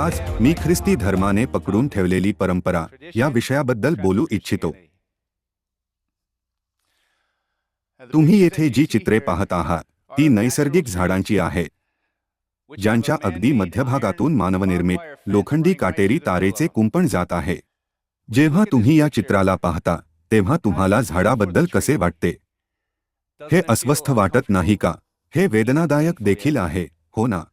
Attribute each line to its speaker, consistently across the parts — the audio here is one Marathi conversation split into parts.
Speaker 1: आज मी ख्रिस्ती धर्माने पकडून ठेवलेली परंपरा या विषयाबद्दल बोलू इच्छितो. तुम्ही येथे जी चित्रे पाहत आहात ती नैसर्गिक झाडांची आहेत. ज्यांच्या अगदी मध्यभागातून मानवनिर्मित लोखंडी काटेरी तारेचे कुंपण जात आहे. जेव्हा तुम्ही या चित्राला पाहता तेव्हा तुम्हाला झाडाबद्दल कसे वाटते? हे अस्वस्थ वाटत नाही का? हे वेदनादायक देखील आहे हो ना?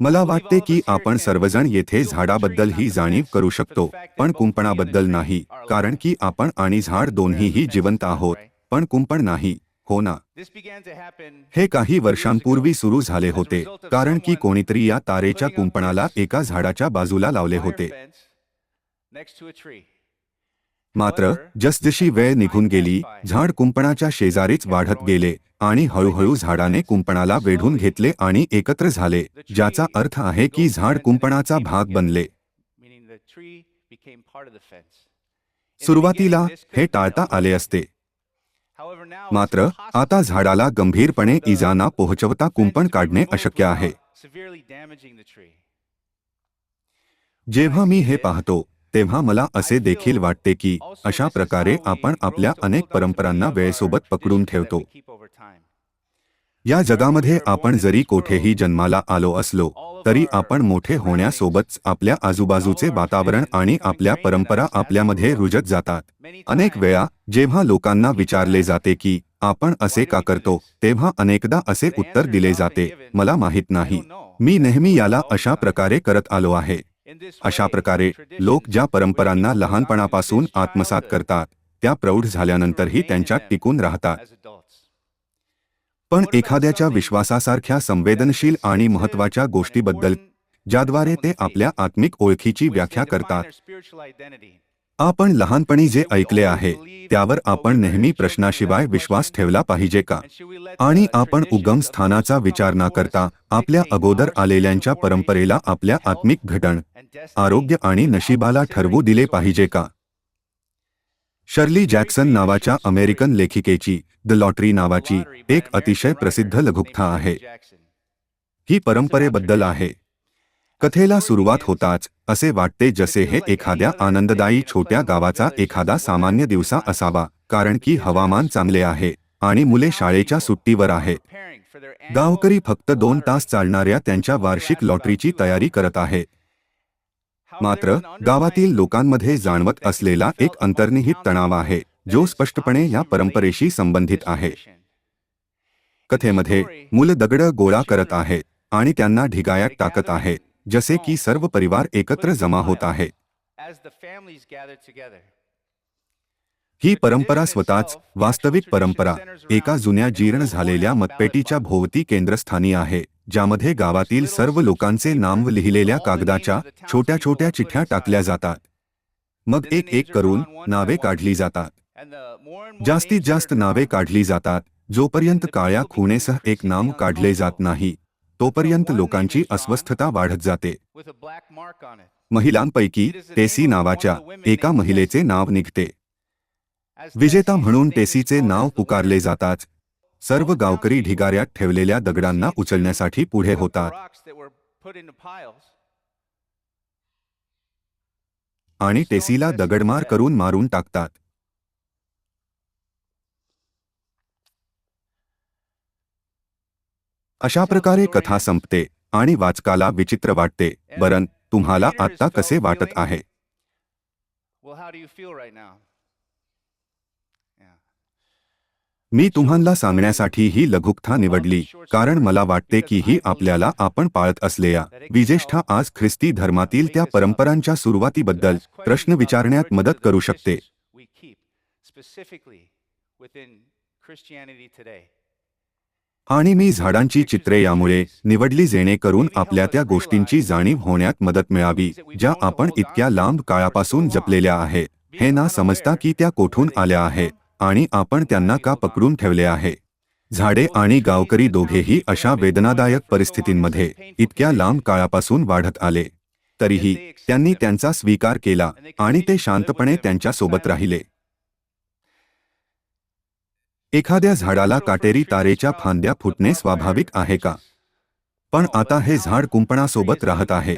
Speaker 1: मला वाटते की आपण सर्वजण येथे झाडाबद्दल ही जाणीव करू शकतो पण कुंपणाबद्दल नाही कारण की आपण आणि झाड दोन्हीही जिवंत आहोत पण कुंपण नाही हो ना? हे काही वर्षांपूर्वी सुरू झाले होते कारण की कोणीतरी या तारेच्या कुंपणाला एका झाडाच्या बाजूला लावले होते. मात्र जसजशी वेळ निघून गेली झाड कुंपणाच्या शेजारीच वाढत गेले आणि हळूहळू झाडाने कुंपणाला वेढून घेतले आणि एकत्र झाले ज्याचा अर्थ आहे की झाड कुंपणाचा भाग बनले. सुरुवातीला हे टाळता आले असते. मात्र आता झाडाला गंभीरपणे इजाना पोहोचवता कुंपण काढणे अशक्य आहे. जेव्हा मी हे पाहतो तेव्हा मला असे देखील वाटते की अशा प्रकारे आपण आपल्या अनेक परंपरांना वेळेसोबत पकडून ठेवतो. या जगामध्ये आपण जरी कोठेही जन्माला आलो असलो तरी आपण मोठे होण्यासोबतच आपल्या आजूबाजूचे वातावरण आणि आपल्या परंपरा आपल्यामध्ये रुजत जातात. अनेक वेळा जेव्हा लोकांना विचारले जाते की आपण असे का करतो तेव्हा अनेकदा असे उत्तर दिले जाते. मला माहीत नाही. मी नेहमी याला अशा प्रकारे करत आलो आहे. अशा प्रकारे लोक ज्या परंपरांना लहानपणापासून आत्मसात करतात त्या प्रौढ झाल्यानंतरही त्यांच्यात टिकून राहतात. पण एखाद्याच्या विश्वासासारख्या संवेदनशील आणि महत्त्वाच्या गोष्टीबद्दल ज्याद्वारे ते आपल्या आत्मिक ओळखीची व्याख्या करतात. आपण लहानपणी जे ऐकले आहे त्यावर आपण नेहमी प्रश्नाशिवाय विश्वास ठेवला पाहिजे का? आणि आपण उगम स्थानाचा विचार न करता आपल्या अगोदर आलेल्यांच्या परंपरेला आपल्या आत्मिक घटन आरोग्य आणि नशिबाला ठरवू दिले पाहिजे का? शर्ली जॅक्सन नावाच्या अमेरिकन लेखिकेची द लॉटरी नावाची एक अतिशय प्रसिद्ध लघुकथा आहे. ही परंपरेबद्दल आहे. कथेला सुरुवात होताच असे वाटते जसे हे एखाद्या आनंददायी छोट्या गावाचा एखादा सामान्य दिवसा असावा कारण की हवामान चांगले आहे आणि मुले शाळेच्या सुट्टीवर आहेत गावकरी फक्त दोन तास चालणाऱ्या त्यांच्या वार्षिक लॉटरीची तयारी करत आहे. मात्र गावातील लोकांमध्ये जाणवत असलेला एक अंतर्निहित तणाव आहे जो स्पष्टपणे या परंपरेशी संबंधित आहे. कथेमध्ये मुलं दगड गोळा करत आहेत आणि त्यांना ढिगायात टाकत आहेत जसे की सर्व परिवार एकत्र जमा होत आहे ही परंपरा स्वतःच वास्तविक परंपरा एका जुन्या जीर्ण झालेल्या मतपेटीच्या भोवती केंद्रस्थानी आहे ज्यामध्ये गावातील सर्व लोकांचे नाम लिहिलेल्या कागदाच्या छोट्या छोट्या चिठ्ठ्या टाकल्या जातात. मग एक एक करून नावे काढली जातात. जास्तीत जास्त नावे काढली जातात जोपर्यंत काळ्या खुणेसह एक नाम काढले जात नाही. तोपर्यंत लोकांची अस्वस्थता वाढत जाते. महिलांपैकी टेसी नावाच्या एका महिलेचे नाव निघते. विजेता म्हणून टेसीचे नाव पुकारले जातात. सर्व गावकरी ढिगाऱ्यात ठेवलेल्या दगडांना उचलण्यासाठी पुढे होतात. आणि टेसीला दगडमार करून मारून टाकतात. अशा प्रकारे कथा संपते आणि वाचकाला विचित्र वाटते. बरं तुम्हाला आत्ता कसे वाटत आहे? मी तुम्हाला सांगण्यासाठी ही लघुकथा निवडली कारण मला वाटते की ही आपल्याला आपण पाळत असलेल्या विजेष्ठा आज ख्रिस्ती धर्मातील त्या परंपरांच्या सुरुवातीबद्दल प्रश्न विचारण्यात मदत करू शकते. आणि मी झाडांची चित्रे यामुळे निवडली जेणेकरून आपल्या त्या गोष्टींची जाणीव होण्यात मदत मिळावी ज्या आपण इतक्या लांब काळापासून जपलेल्या आहेत हे ना समजता की त्या कोठून आल्या आहेत आणि आपण त्यांना का पकडून ठेवले आहे? झाडे आणि गावकरी दोघेही अशा वेदनादायक परिस्थितींमध्ये इतक्या लांब काळापासून वाढत आले. तरीही त्यांनी त्यांचा स्वीकार केला आणि ते शांतपणे त्यांच्यासोबत राहिले. एखाद्या झाडाला काटेरी तारेच्या फांद्या फुटणे स्वाभाविक आहे का? पण आता हे झाड कुंपणासोबत राहत आहे.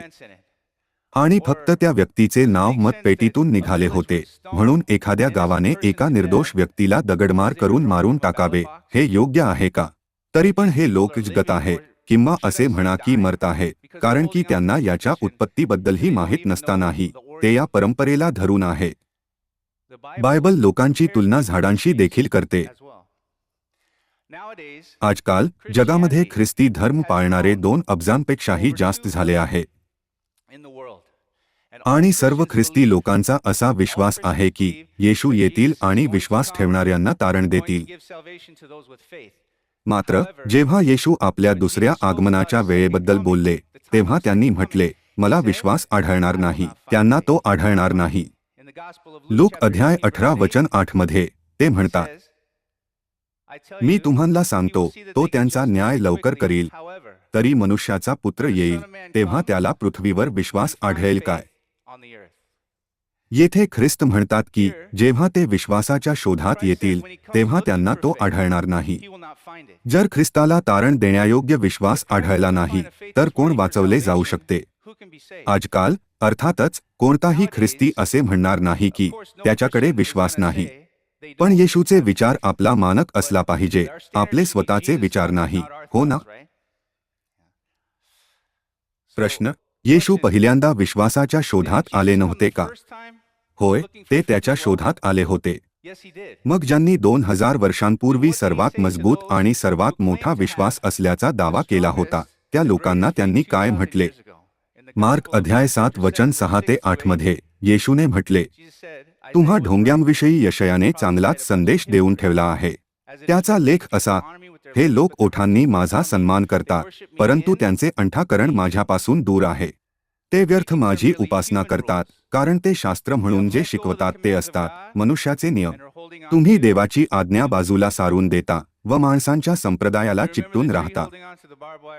Speaker 1: आणि फक्त त्या व्यक्तीचे नाव मतपेटीतून निघाले होते. म्हणून एखाद्या गावाने एका निर्दोष व्यक्तीला दगडमार करून मारून टाकावे. हे योग्य आहे का? तरी पण हे लोक जगत आहे किंवा असे म्हणा की मरत आहे. कारण की त्यांना याच्या उत्पत्तीबद्दलही माहीत नसतानाही ते या परंपरेला धरून आहे. बायबल लोकांची तुलना झाडांशी देखील करते. आजकाल जगामध्ये ख्रिस्ती धर्म पाळणारे दोन अब्जांपेक्षाही जास्त झाले आहे. आणि सर्व ख्रिस्ती लोकांचा असा विश्वास आहे की येशू येतील आणि विश्वास ठेवणाऱ्यांना तारण देतील. मात्र जेव्हा येशू आपल्या दुसऱ्या आगमनाच्या वेळेबद्दल बोलले तेव्हा त्यांनी म्हटले मला विश्वास आढळणार नाही त्यांना तो आढळणार नाही. लूक अध्याय अठरा वचन आठमध्ये ते म्हणतात मी तुम्हाला सांगतो तो त्यांचा न्याय लवकर करील. तरी मनुष्याचा पुत्र येईल तेव्हा त्याला पृथ्वीवर विश्वास आढळेल काय? येथे ख्रिस्त म्हणतात की जेव्हा ते विश्वासाच्या शोधात येतील तेव्हा त्यांना तो आढळणार नाही. जर ख्रिस्ताला तारण देण्यायोग्य विश्वास आढळला नाही तर कोण वाचवले जाऊ शकते? आजकाल अर्थातच कोणताही ख्रिस्ती असे म्हणणार नाही की त्याच्याकडे विश्वास नाही. पण येशूचे विचार आपला मानक असला पाहिजे. आपले स्वतःचे विचार नाही. हो ना? प्रश्न येशू पहिल्यांदा विश्वासाच्या शोधात आले नव्हते का? होय ते त्याच्या शोधात आले होते. मग ज्यांनी दोन हजार वर्षांपूर्वी सर्वात मजबूत आणि सर्वात मोठा विश्वास असल्याचा दावा केला होता. त्या लोकांना त्यांनी काय म्हटले? मार्क अध्याय सात वचन सहा ते आठमध्ये येशूने म्हटले तुम्हा ढोंग्यांविषयी यशयाने चांगलाच संदेश देऊन ठेवला आहे. त्याचा लेख असा हे लोक ओठांनी माझा सन्मान करतात परंतु त्यांचे अंठाकरण माझ्यापासून दूर आहे. ते व्यर्थ माझी उपासना करतात कारण ते शास्त्र म्हणून जे शिकवतात ते असतात मनुष्याचे नियम. तुम्ही देवाची आज्ञा बाजूला सारून देता व माणसांच्या संप्रदायाला चिकटून राहता.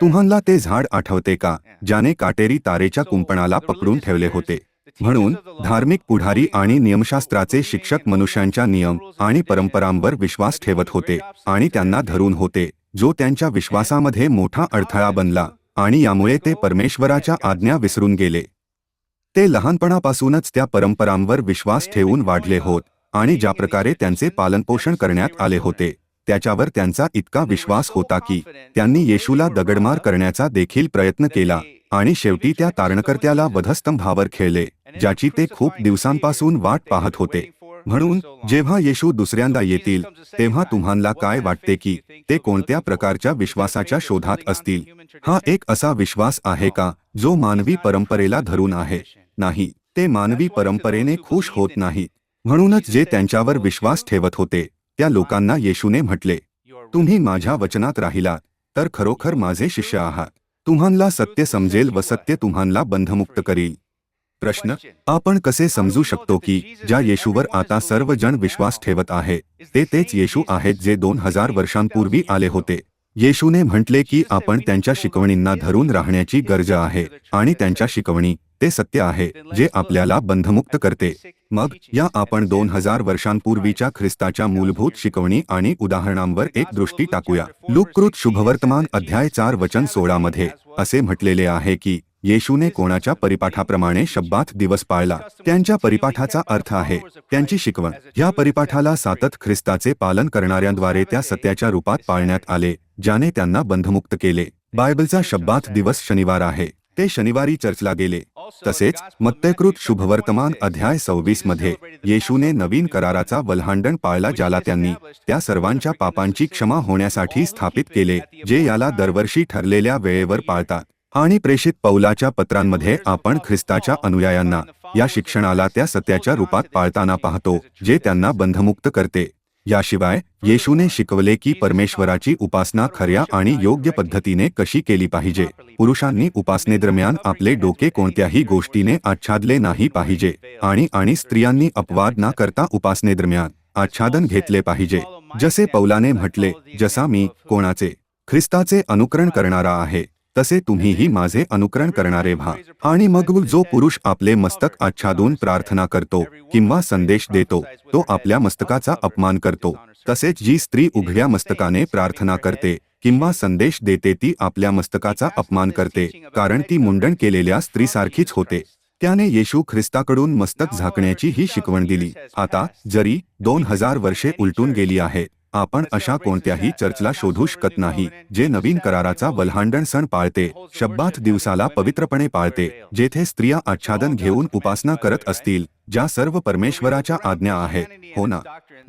Speaker 1: तुम्हाला ते झाड आठवते का ज्याने काटेरी तारेच्या कुंपणाला पकडून ठेवले होते? म्हणून धार्मिक पुढारी आणि नियमशास्त्राचे शिक्षक मनुष्यांच्या नियम आणि परंपरांवर विश्वास ठेवत होते आणि त्यांना धरून होते जो त्यांच्या विश्वासामध्ये मोठा अडथळा बनला आणि यामुळे ते परमेश्वराच्या आज्ञा विसरून गेले. ते लहानपणापासूनच त्या परंपरांवर विश्वास ठेवून वाढले होत आणि ज्या प्रकारे त्यांचे पालनपोषण करण्यात आले होते त्याच्यावर त्यांचा इतका विश्वास होता की त्यांनी येशूला दगडमार करण्याचा देखील प्रयत्न केला आणि शेवटी त्या तारणकर्त्याला वधस्तंभावर खेळले. ज्याची ते खूप दिवसांपासून वाट पाहत होते. म्हणून जेव्हा येशू दुसऱ्यांदा येतील तेव्हा तुम्हाला काय वाटते की ते कोणत्या प्रकारच्या विश्वासाच्या शोधात असतील? हा एक असा विश्वास आहे का जो मानवी परंपरेला धरून आहे? नाही ते मानवी परंपरेने खुश होत नाही. म्हणूनच जे त्यांच्यावर विश्वास ठेवत होते त्या लोकांना येशूने म्हटले तुम्ही माझ्या वचनात राहिलात तर खरोखर माझे शिष्य आहात. तुम्हाला सत्य समजेल व सत्य तुम्हाला बंधमुक्त करील. प्रश्न आपण कसे समजू शकतो की ज्या येशूवर आता सर्व जण विश्वास ठेवत आहे ते तेच येशू आहेत जे दोन हजार वर्षांपूर्वी आले होते. येशूने म्हटले की आपण त्यांच्या शिकवणींना धरून राहण्याची गरज आहे आणि त्यांच्या शिकवणी ते सत्य आहे जे आपल्याला बंधमुक्त करते. मग या आपण दोन हजार वर्षांपूर्वीच्या ख्रिस्ताच्या मूलभूत शिकवणी आणि उदाहरणांवर एक दृष्टी टाकूया. लुकृत शुभवर्तमान अध्याय चार वचन सोळा मध्ये असे म्हटलेले आहे की येशूने कोणाच्या परिपाठाप्रमाणे शब्बात दिवस पाळला. त्यांच्या परिपाठाचा अर्थ आहे त्यांची शिकवण. या परिपाठाला सातत ख्रिस्ताचे पालन करणाऱ्यांद्वारे त्या सत्याच्या रूपात पाळण्यात आले ज्याने त्यांना बंधमुक्त केले. बायबलचा शब्बात दिवस शनिवार आहे ते शनिवारी चर्चला गेले. तसेच मत्तेकृत शुभवर्तमान अध्याय सव्वीसमध्ये येशूने नवीन कराराचा वल्हांडण पाळला ज्याला त्यांनी त्या सर्वांच्या पापांची क्षमा होण्यासाठी स्थापित केले जे याला दरवर्षी ठरलेल्या वेळेवर पाळतात. आणि प्रेषित पौलाच्या पत्रांमध्ये आपण ख्रिस्ताच्या अनुयायांना या शिक्षणाला त्या सत्याच्या रूपात पाळताना पाहतो जे त्यांना बंधमुक्त करते. याशिवाय येशूने शिकवले की परमेश्वराची उपासना खऱ्या आणि योग्य पद्धतीने कशी केली पाहिजे. पुरुषांनी उपासनेदरम्यान आपले डोके कोणत्याही गोष्टीने आच्छादले नाही पाहिजे आणि आणि स्त्रियांनी अपवाद न करता उपासनेदरम्यान आच्छादन घेतले पाहिजे. जसे पौलाने म्हटले जसा मी कोणाचे ख्रिस्ताचे अनुकरण करणारा आहे तसे तुम्हीही माझे अनुकरण करणारे व्हा. आणि मग जो पुरुष आपले मस्तक आच्छादून प्रार्थना करतो किंवा संदेश देतो तो आपल्या मस्तकाचा अपमान करतो. तसेच जी स्त्री उघड्या मस्तकाने प्रार्थना करते किंवा संदेश देते ती आपल्या मस्तकाचा अपमान करते कारण ती मुंडण केलेल्या स्त्रीसारखीच होते. त्याने येशू ख्रिस्ताकडून मस्तक झाकण्याची ही शिकवण दिली. आता जरी दोन हजार वर्षे उलटून गेली आहेत आपण अशा कोणत्याही चर्चला शोधू शकत नाही जे नवीन कराराचा वल्हांडण सण पाळते शब्बात दिवसाला पवित्रपणे पाळते जेथे स्त्रिया आच्छादन घेऊन उपासना करत असतील ज्या सर्व परमेश्वराच्या आज्ञा आहे हो ना?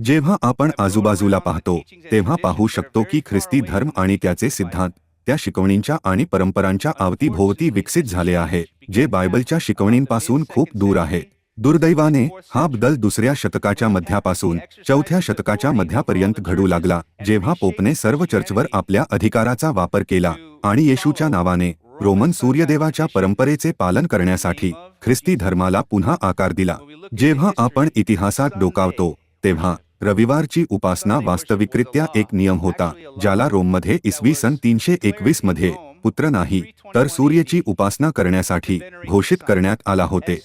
Speaker 1: जेव्हा आपण आजूबाजूला पाहतो तेव्हा पाहू शकतो की ख्रिस्ती धर्म आणि त्याचे सिद्धांत त्या शिकवणींच्या आणि परंपरांच्या अवतीभोवती विकसित झाले आहे जे बायबलच्या शिकवणींपासून खूप दूर आहे. दुर्दैवाने हा बदल दुसऱ्या शतकाच्या मध्यापासून चौथ्या शतकाच्या मध्यापर्यंत घडू लागला जेव्हा पोपने सर्व चर्चवर आपल्या अधिकाराचा वापर केला आणि येशूच्या नावाने रोमन सूर्यदेवाच्या परंपरेचे पालन करण्यासाठी ख्रिस्ती धर्माला पुन्हा आकार दिला. जेव्हा आपण इतिहासात डोकावतो तेव्हा रविवारची उपासना वास्तविकरित्या एक नियम होता ज्याला रोममध्ये इसवी सन तीनशे एकवीसमध्ये पुत्र नाही तर सूर्याची उपासना करण्यासाठी घोषित करण्यात आला होते.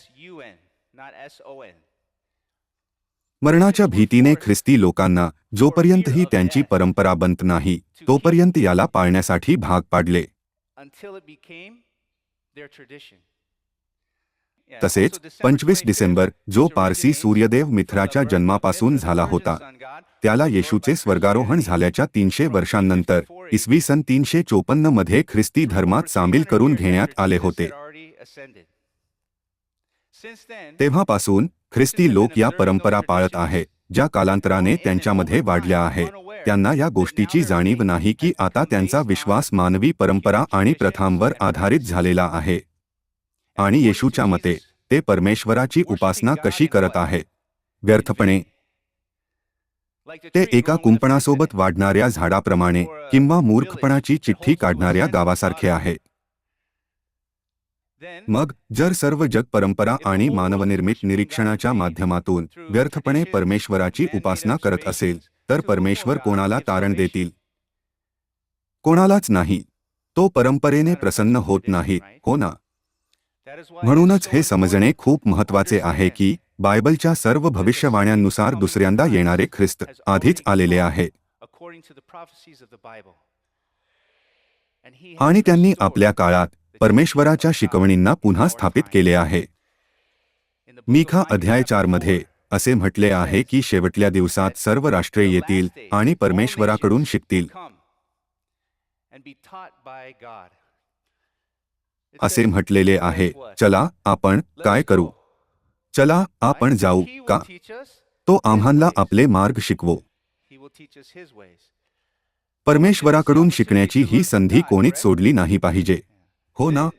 Speaker 1: मरणाच्या भीतीने ख्रिस्ती लोकांना जोपर्यंतही त्यांची परंपरा बनत नाही तोपर्यंत याला पाळण्यासाठी भाग पाडले. तसेच पंचवीस डिसेंबर जो पारसी सूर्यदेव मिथराच्या जन्मापासून झाला होता त्याला येशूचे स्वर्गारोहण झाल्याच्या तीनशे वर्षांनंतर इसवी सन तीनशे चोपन्न मध्ये ख्रिस्ती धर्मात सामील करून घेण्यात आले होते. तेव्हापासून ख्रिस्ती लोक या परंपरा पाळत आहेत ज्या कालांतराने त्यांच्यामध्ये वाढल्या आहेत. त्यांना या गोष्टीची जाणीव नाही की आता त्यांचा विश्वास मानवी परंपरा आणि प्रथांवर आधारित झालेला आहे. आणि येशूच्या मते ते परमेश्वराची उपासना कशी करत आहेत व्यर्थपणे ते एका कुंपणासोबत वाढणाऱ्या झाडाप्रमाणे किंवा मूर्खपणाची चिठ्ठी काढणाऱ्या गावासारखे आहे. मग जर सर्व जग परंपरा आणि मानवनिर्मित निरीक्षणाच्या माध्यमातून व्यर्थपणे परमेश्वराची उपासना करत असेल तर परमेश्वर कोणाला तारण देतील? कोणालाच नाही. तो परंपरेने प्रसन्न होत नाही हो ना? म्हणूनच हे समजणे खूप महत्त्वाचे आहे की बायबलच्या सर्व भविष्यवाण्यांनुसार दुसऱ्यांदा येणारे ख्रिस्त आधीच आलेले आहे. आणि त्यांनी आपल्या काळात परमेश्वराच्या शिकवणींना पुन्हा स्थापित केले आहे. मिखा अध्याय चारमध्ये असे म्हटले आहे की शेवटल्या दिवसात सर्व राष्ट्रे येतील आणि परमेश्वराकडून शिकतील. असे म्हटलेले आहे चला आपण काय करू? चला आपण जाऊ का? तो आम्हाला आपले मार्ग शिकवो. परमेश्वराकडून शिकण्याची ही संधी कोणीच सोडली नाही पाहिजे. हो ना?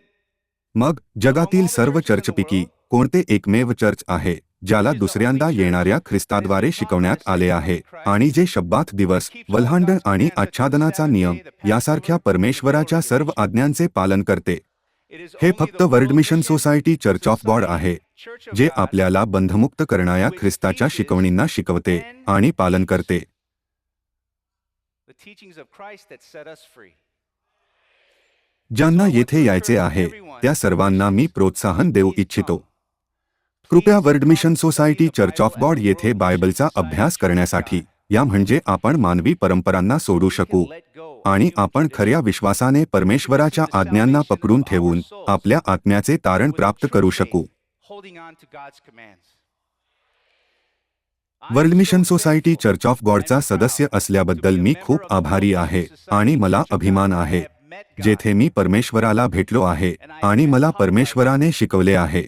Speaker 1: मग जगातील सर्व चर्चपैकी कोणते एकमेव चर्च आहे ज्याला दुसऱ्यांदा येणाऱ्या ख्रिस्ताद्वारे शिकवण्यात आले आहे? आणि जे शब्दात दिवस वल्हांडण आणि आच्छादनाचा नियम यासारख्या परमेश्वराच्या सर्व आज्ञांचे पालन करते? हे फक्त world mission society church of God आहे जे आपल्याला बंधमुक्त करणाऱ्या ख्रिस्ताच्या शिकवणींना शिकवते आणि पालन करते. ज्यांना येथे यायचे आहे त्या सर्वांना मी प्रोत्साहन देऊ इच्छितो. कृपया world mission society church of God येथे बायबलचा अभ्यास करण्यासाठी या म्हणजे आपण मानवी परंपरांना सोडू शकू आणि आपण खऱ्या विश्वासाने परमेश्वराच्या आज्ञांना पकडून ठेवून आपल्या आत्म्याचे तारण प्राप्त करू शकू. World mission society church of गॉडचा सदस्य असल्याबद्दल मी खूप आभारी आहे आणि मला अभिमान आहे. जेथे मी परमेश्वराला भेटलो आहे आणि मला परमेश्वराने शिकवले आहे.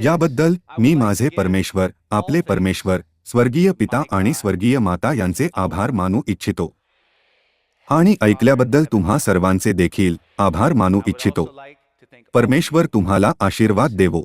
Speaker 1: याबद्दल मी माझे परमेश्वर आपले परमेश्वर स्वर्गीय पिता आणि स्वर्गीय माता यांचे आभार मानू इच्छितो. आणि ऐकल्याबद्दल तुम्हा सर्वांचे देखील आभार मानू इच्छितो. परमेश्वर तुम्हाला आशीर्वाद देवो.